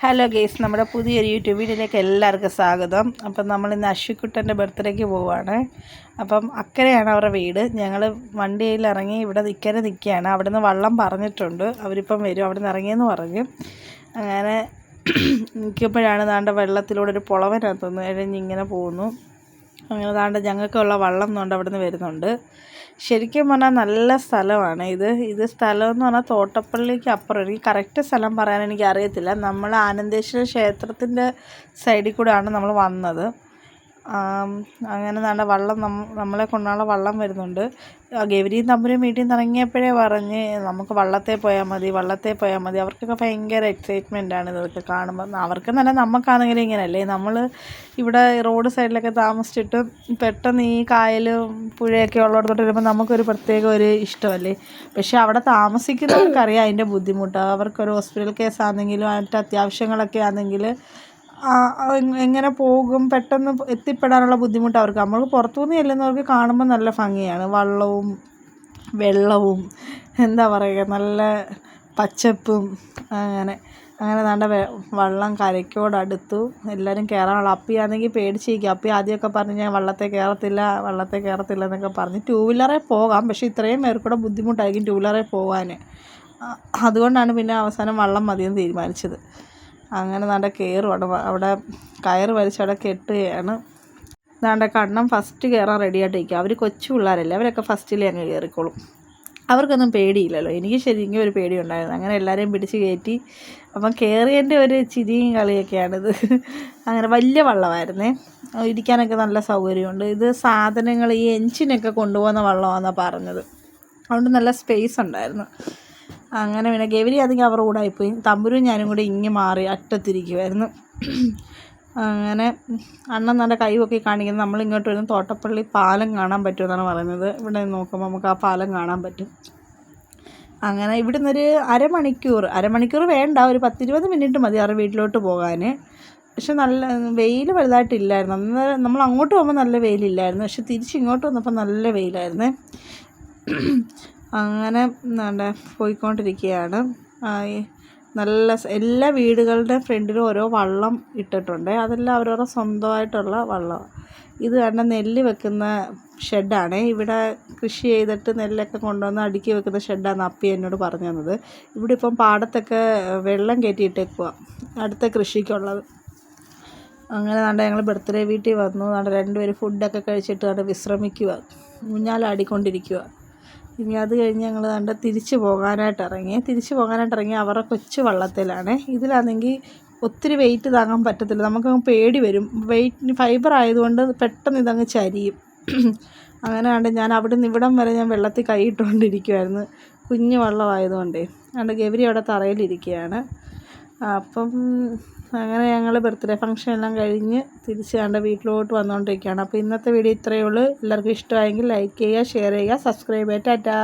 Hello guys നമ്മുടെ പുതിയൊരു YouTube വീഡിയോയിലേക്ക് എല്ലാവർക്കും സ്വാഗതം. അപ്പം നമ്മൾ ഇന്ന് അശ്വിക്കുട്ടന്റെ ബർത്ത്ഡേക്ക് പോവുകയാണ് അപ്പം അക്കരെയാണ് അവരുടെ വീട്. ഞങ്ങൾ വണ്ടിയിൽ ഇറങ്ങി ഇവിടെ ഇക്കരെ നിൽക്കുകയാണ്. അവിടെ നിന്ന് വള്ളം പറഞ്ഞിട്ടുണ്ട്. അവരിപ്പം വരും. അവിടെ നിന്ന് ഇറങ്ങിയെന്ന് പറഞ്ഞു. അങ്ങനെ നിൽക്കുമ്പോഴാണ് താണ്ട വെള്ളത്തിലൂടെ ഒരു പുളവനകത്തുനിന്ന് ഇങ്ങനെ പോകുന്നു. അങ്ങനെ താണ്ട് ഞങ്ങൾക്കുള്ള വള്ളം എന്നുകൊണ്ട് അവിടെ നിന്ന് വരുന്നുണ്ട്. ശരിക്കും പറഞ്ഞാൽ നല്ല സ്ഥലമാണ് ഇത്. ഇത് സ്ഥലം എന്ന് പറഞ്ഞാൽ തോട്ടപ്പള്ളിക്ക് അപ്പുറം. എനിക്ക് കറക്റ്റ് സ്ഥലം പറയാൻ എനിക്ക് അറിയത്തില്ല നമ്മൾ ആനന്ദേശ്വര ക്ഷേത്രത്തിന്റെ സൈഡിൽ കൂടെയാണ് നമ്മൾ വന്നത്. അങ്ങനെ നല്ല വള്ളം നമ്മളെ കൊണ്ടുള്ള വള്ളം വരുന്നുണ്ട്. ഗൗരിയും തമ്പുരും വീട്ടിൽ നിന്ന് ഇറങ്ങിയപ്പോഴേ പറഞ്ഞ് നമുക്ക് വള്ളത്തിൽ പോയാൽ മതി വള്ളത്തിൽ പോയാൽ മതി. അവർക്കൊക്കെ ഭയങ്കര എക്സൈറ്റ്മെന്റാണ് ഇതൊക്കെ കാണുമ്പോൾ അവർക്ക് തന്നെ നമുക്കാണെങ്കിലും ഇങ്ങനെയല്ലേ? നമ്മൾ ഇവിടെ റോഡ് സൈഡിലൊക്കെ താമസിച്ചിട്ട് പെട്ടെന്ന് ഈ കായലും പുഴയൊക്കെ ഉള്ളിടത്തോട്ട് വരുമ്പോൾ നമുക്കൊരു പ്രത്യേക ഒരു ഇഷ്ടമല്ലേ? പക്ഷേ അവിടെ താമസിക്കുന്നവർക്കറിയാം അതിന്റെ ബുദ്ധിമുട്ട്. അവർക്കൊരു ഹോസ്പിറ്റൽ കേസ് ആണെങ്കിലും അതിന്റെ അത്യാവശ്യങ്ങളൊക്കെ ആണെങ്കിൽ എങ്ങനെ പോകും? പെട്ടെന്ന് എത്തിപ്പെടാനുള്ള ബുദ്ധിമുട്ട് അവർക്ക്. നമ്മൾ പുറത്തുനിന്ന് ചെല്ലുന്നവർക്ക് കാണുമ്പോൾ നല്ല ഭംഗിയാണ്. വള്ളവും വെള്ളവും എന്താ പറയുക നല്ല പച്ചപ്പും അങ്ങനെ. അങ്ങനെ നല്ല വള്ളം കരയ്ക്കോടടുത്തു എല്ലാവരും കയറാനുള്ള. അപ്പിയാണെങ്കിൽ പേടിച്ചിരിക്കുക അപ്പി ആദ്യമൊക്കെ പറഞ്ഞ് ഞാൻ വള്ളത്തെ കയറത്തില്ല വള്ളത്തെ കയറത്തില്ല എന്നൊക്കെ പറഞ്ഞ്. ടൂ വീലറെ പോകാം. പക്ഷേ ഇത്രയും പേർക്കൂടെ ബുദ്ധിമുട്ടായിരിക്കും ടൂ വീലറെ പോകാൻ അതുകൊണ്ടാണ് പിന്നെ അവസാനം വള്ളം മതിയെന്ന് തീരുമാനിച്ചത്. അങ്ങനെ നല്ല കയറുവാണ് അവിടെ കയറ് വലിച്ച് അവിടെ കെട്ടുകയാണ്. അതാണ്ട് കണ്ണം ഫസ്റ്റ് കയറാൻ റെഡിയായിട്ടിരിക്കുക അവർ കൊച്ചു പിള്ളേരല്ലേ അവരൊക്കെ ഫസ്റ്റിലേ അങ്ങ് കയറിക്കോളും അവർക്കൊന്നും പേടിയില്ലല്ലോ. എനിക്ക് ശരിക്കും ഒരു പേടി ഉണ്ടായിരുന്നു അങ്ങനെ എല്ലാവരെയും പിടിച്ച് കയറ്റി അപ്പം കയറിയതിന്റെ ഒരു ചിരിയും കളിയൊക്കെയാണിത്. അങ്ങനെ വലിയ വള്ളമായിരുന്നേ. ഇരിക്കാനൊക്കെ നല്ല സൗകര്യമുണ്ട്. ഇത് സാധനങ്ങൾ ഈ എഞ്ചിനൊക്കെ കൊണ്ടുപോകുന്ന വള്ളമാണെന്നാണ് പറഞ്ഞത്. അതുകൊണ്ട് നല്ല സ്പേസ് ഉണ്ടായിരുന്നു. അങ്ങനെ പിന്നെ ഗൗരി ആണെങ്കിൽ അവരുടെ കൂടെ ആയിപ്പോയി. തമ്പുരും ഞാനും കൂടി ഇങ്ങി മാറി അറ്റത്തിരിക്കുമായിരുന്നു അങ്ങനെ അണ്ണൻ നല്ല കൈവൊക്കെ കാണിക്കുന്നത് നമ്മൾ ഇങ്ങോട്ട് വരുന്ന തോട്ടപ്പള്ളി പാലം കാണാൻ പറ്റുമെന്നാണ് പറയുന്നത്. ഇവിടെ നോക്കുമ്പോൾ നമുക്ക് ആ പാലം കാണാൻ പറ്റും. അങ്ങനെ ഇവിടെ നിന്നൊരു അരമണിക്കൂർ അരമണിക്കൂർ വേണ്ട. ഒരു പത്തിരുപത് മിനിറ്റ് മതി അവരുടെ വീട്ടിലോട്ട് പോകാൻ. പക്ഷെ നല്ല വെയിൽ വലുതായിട്ടില്ലായിരുന്നു. അന്ന് നമ്മൾ അങ്ങോട്ട് പോകുമ്പോൾ നല്ല വെയിലില്ലായിരുന്നു. പക്ഷെ തിരിച്ച് ഇങ്ങോട്ട് വന്നപ്പോൾ നല്ല വെയിലായിരുന്നേ. അങ്ങനെ എന്താ പോയിക്കൊണ്ടിരിക്കുകയാണ്. നല്ല എല്ലാ വീടുകളുടെ ഫ്രണ്ടിലും ഓരോ വള്ളം ഇട്ടിട്ടുണ്ട്. അതെല്ലാം അവരവരുടെ സ്വന്തമായിട്ടുള്ള വള്ളമാണ് ഇത് കാരണം നെല്ല് വെക്കുന്ന ഷെഡാണ്. ഇവിടെ കൃഷി ചെയ്തിട്ട് നെല്ലൊക്കെ കൊണ്ടുവന്ന് അടുക്കി വെക്കുന്ന ഷെഡാണ് അപ്പി എന്നോട് പറഞ്ഞു തന്നത്. ഇവിടെ ഇപ്പം പാടത്തൊക്കെ വെള്ളം കയറ്റിയിട്ടേക്കുക അടുത്ത കൃഷിക്കുള്ളത്. അങ്ങനെ നാണ്ട ഞങ്ങൾ ബർത്ത്ഡേ വീട്ടിൽ വന്നു. നാണ്ട രണ്ടുപേരും ഫുഡൊക്കെ കഴിച്ചിട്ട് കണ്ട് വിശ്രമിക്കുക ഊഞ്ഞാലാടിക്കൊണ്ടിരിക്കുക ഇനി അത് കഴിഞ്ഞ് ഞങ്ങൾ കണ്ട് തിരിച്ച് പോകാനായിട്ട് ഇറങ്ങി. തിരിച്ചു പോകാനായിട്ട് ഇറങ്ങി അവരുടെ കൊച്ചു വള്ളത്തിലാണ്. ഇതിലാണെങ്കിൽ ഒത്തിരി വെയിറ്റ് താങ്ങാൻ പറ്റത്തില്ല. നമുക്കങ്ങ് പേടി വരും. വെയിറ്റ് ഫൈബർ ആയതുകൊണ്ട് പെട്ടെന്ന് ഇതങ്ങ് ചരിയും. അങ്ങനെ കണ്ട് ഞാൻ അവിടെ നിന്ന് ഇവിടം വരെ ഞാൻ വെള്ളത്തിൽ കൈയിട്ടുകൊണ്ടിരിക്കുമായിരുന്നു കുഞ്ഞു വെള്ളമായതുകൊണ്ടേ. അതുകൊണ്ട് ഗൗരി അവിടെ തറയിലിരിക്കുകയാണ് അപ്പം അങ്ങനെ ഞങ്ങൾ ബർത്ത്ഡേ ഫംഗ്ഷൻ എല്ലാം കഴിഞ്ഞ് തിരിച്ച് ഞങ്ങളുടെ വീട്ടിലോട്ട് വന്നുകൊണ്ടിരിക്കുകയാണ് അപ്പോൾ ഇന്നത്തെ വീഡിയോ ഇത്രയേ ഉള്ളൂ. എല്ലാവർക്കും ഇഷ്ടമായെങ്കിൽ ലൈക്ക് ചെയ്യുക ഷെയർ ചെയ്യുക സബ്സ്ക്രൈബ് ചെയ്യുക. ടാറ്റാ